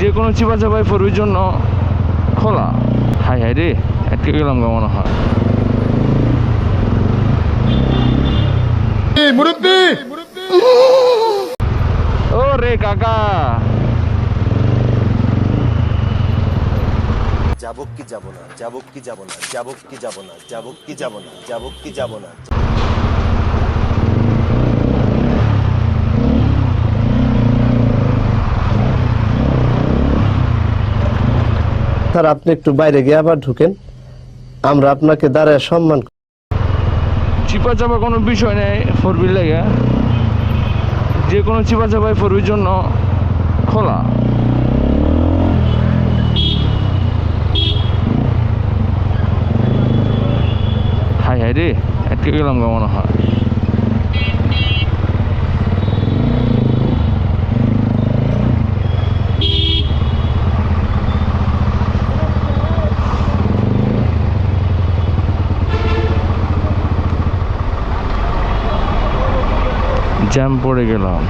যে কোনো চিপা চাপাই ফোরবির জন্য খোলা। হাই হাই রে আটকে গেলাম গা মনে হয়। ও রে কাকা। যাব কি যাব না যাব কি যাব না যাব কি যাব না যাব কি যাব না যাব কি যাব না। স্যার আপনি একটু বাইরে গিয়ে আবার ঢুকেন। আমরা আপনাকে দাঁড়ায় সম্মান। চিপা চাপা কোনো বিষয় নেই ফোর হুইল লেগে। যে কোনো চিপা চাপাই ফোর হুইল জন্য খোলা। হাই হাই রে, আটকে গেলাম গা মনে হয়। জ্যাম পড়ে গেলাম।